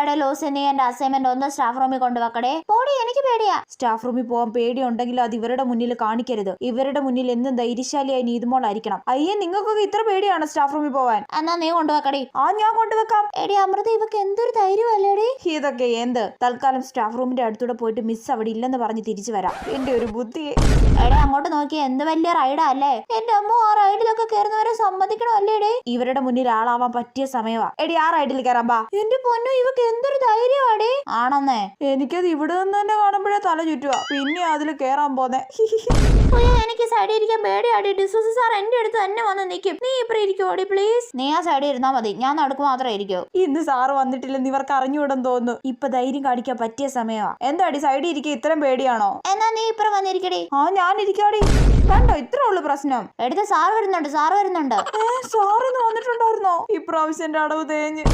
എടാ ലോസ് നീ എന്റെ അസൈൻമെന്റ് ഒന്ന് സ്റ്റാഫ് റൂമിൽ കൊണ്ടുവെക്കടേ. പോടി എനിക്ക് പേടിയാ. സ്റ്റാഫ് റൂമിൽ പോകാൻ പേടിയുണ്ടെങ്കിൽ അത് ഇവരുടെ മുന്നിൽ കാണിക്കരുത്. ഇവരുടെ മുന്നിൽ എന്നും ധൈര്യശാലിയായി നീതുമോളായിരിക്കണം അയ്യേ നിങ്ങൾക്കൊക്കെ ഇത്ര പേടിയാണ് സ്റ്റാഫ് റൂമിൽ പോവാൻ? എന്നാ നീ കൊണ്ടുവെക്കടി. ആ ഞാൻ കൊണ്ടുവെക്കാം. എടി അമൃത ഇവക്ക് എന്തൊരു ധൈര്യമല്ലേടി ഇതൊക്കെ എന്ത്? തൽക്കാലം സ്റ്റാഫ് റൂമിന്റെ അടുത്തൂടെ പോയിട്ട് മിസ് അവിടെ ഇല്ലെന്ന് പറഞ്ഞ് തിരിച്ചു വരാം. എന്റെ ഒരു ബുദ്ധി എടി അങ്ങോട്ട് നോക്കിയാൽ എന്ത് വലിയ റൈഡാ അല്ലേ? എന്റെ അമ്മ ആ റൈഡിലൊക്കെ സമ്മതിക്കണം അല്ലേടേ ഇവരുടെ മുന്നിൽ ആളാവാൻ പറ്റിയ സമയമാ എടി ആ റൈഡിൽ കയറാമ്പാ എന്റെ പൊന്നു ഇവക്ക് എന്തൊരു ധൈര്യമാണേ ആണെന്നേ. എനിക്കത് ഇവിടെ നിന്ന് തന്നെ കാണുമ്പോഴേ തല ചുറ്റുവാ. പിന്നെ അതിൽ കേറാൻ പോന്നെ. എനിക്ക് സൈഡിൽ ഇരിക്കാൻ പേടിയാടി. ഡിസോസ് സാർ എന്റെ അടുത്ത് തന്നെ വന്ന് നിൽക്കും നീ ഇപ്പഴ ഇരിക്കോടി പ്ലീസ് നീ ആ സൈഡിൽ ഇരുന്നാ മതി. ഞാൻ നടക്കു മാത്രമേ ഇരിക്കൂ. ഇന്ന് സാറ് വന്നിട്ടില്ലെന്ന് ഇവർക്ക് അറിഞ്ഞുവിടാൻ തോന്നുന്നു. ഇപ്പൊ ധൈര്യം കാണിക്കാൻ പറ്റിയ സമയമാ എന്താടി സൈഡിൽ ഇരിക്കുക ഇത്രയും പേടിയാണോ? ഇപ്പുറം വന്നിരിക്കടി. ആ ഞാൻ ഇരിക്കാടി കണ്ടോ ഇത്ര ഉള്ളു പ്രശ്നം. എടുത്ത് സാർ വരുന്നുണ്ട് സാർ വരുന്നുണ്ട്. സാറിന്ന് വന്നിട്ടുണ്ടായിരുന്നോ? ഇപ്രാവശ്യം എന്റെ അടവ് തേഞ്ഞ്.